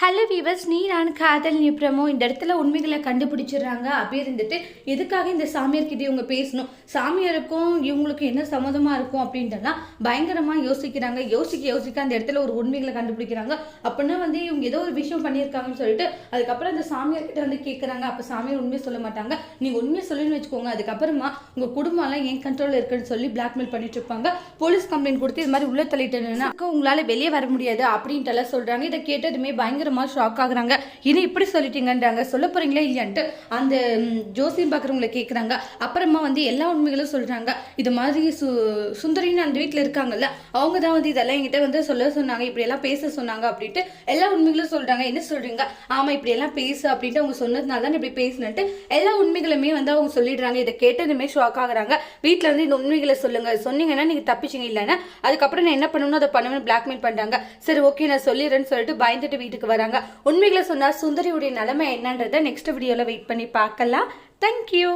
Hello viewers நீரான் காதல் நிப்ரமோ இந்த இடத்துல உண்மைகளை கண்டுபிடிச்சிடுறாங்க அப்படியே இருந்துட்டு எதுக்காக இந்த சாமியார்கிட்ட இவங்க பேசணும்? சாமியாருக்கும் இவங்களுக்கும் என்ன சம்மதமாக இருக்கும் அப்படின்றலாம் பயங்கரமாக யோசிக்கிறாங்க. யோசிக்க யோசிக்க அந்த இடத்துல ஒரு உண்மைகளை கண்டுபிடிக்கிறாங்க. அப்படின்னா வந்து இவங்க ஏதோ ஒரு விஷயம் பண்ணியிருக்காங்கன்னு சொல்லிட்டு அதுக்கப்புறம் அந்த சாமியார்கிட்ட வந்து கேட்குறாங்க அப்போ சாமியார் உண்மையை சொல்ல மாட்டாங்க. நீங்கள் உண்மையை சொல்லுன்னு வச்சுக்கோங்க. அதுக்கப்புறமா உங்கள் குடும்பம்லாம் என் கண்ட்ரோலில் இருக்குன்னு சொல்லி பிளாக்மெயில் பண்ணிட்டு இருப்பாங்க போலீஸ் கம்ப்ளைண்ட் கொடுத்து இது மாதிரி உள்ள தள்ளிட்டேன்னா உங்களால் வெளியே வர முடியாது அப்படின்ட்டுலாம் சொல்கிறாங்க இதை கேட்டதுமே பயங்கரமாக ஷாக் ஆகுறாங்க. இனி இப்படி சொல்லிட்டீங்கன்றாங்க. சொல்ல போறீங்களா இல்லையான்ட்டு அந்த ஜோசியம் பார்க்குறவங்கள கேட்குறாங்க அப்புறமா வந்து எல்லா உண்மைகளும் சொல்கிறாங்க இது மாதிரி சு சுந்தரின்னு அந்த வீட்டில் இருக்காங்கல்ல அவங்க தான் வந்து இதெல்லாம் என்கிட்ட வந்து சொல்ல சொன்னாங்க. இப்படியெல்லாம் பேச சொன்னாங்க அப்படின்ட்டு எல்லா உண்மைகளும் சொல்கிறாங்க என்ன சொல்கிறீங்க ஆமாம் இப்படியெல்லாம் பேசு அப்படின்ட்டு அவங்க சொன்னதுனால தான் இப்படி பேசினட்டு எல்லா உண்மைகளுமே வந்து அவங்க சொல்லிடுறாங்க. இதை கேட்டதுமே ஷாக் ஆகுறாங்க. வீட்டில் வந்து இந்த உண்மைகளை சொல்லுங்க. சொன்னீங்கன்னா நீங்கள் தப்பிச்சிங்க இல்லைன்னா. அதுக்கப்புறம் நான் என்ன பண்ணணும் அதை பண்ணணும்னு பிளாக்மெயில் பண்ணுறாங்க சரி ஓகே நான் சொல்லிடுறேன்னு சொல்லிட்டு பயந்துட்டு வீட்டுக்கு வராங்க உண்மைகளை சொன்னால் சுந்தரியுடைய நிலைமை என்னன்றதை நெக்ஸ்ட் வீடியோவில் வெயிட் பண்ணி பார்க்கலாம். தேங்க்யூ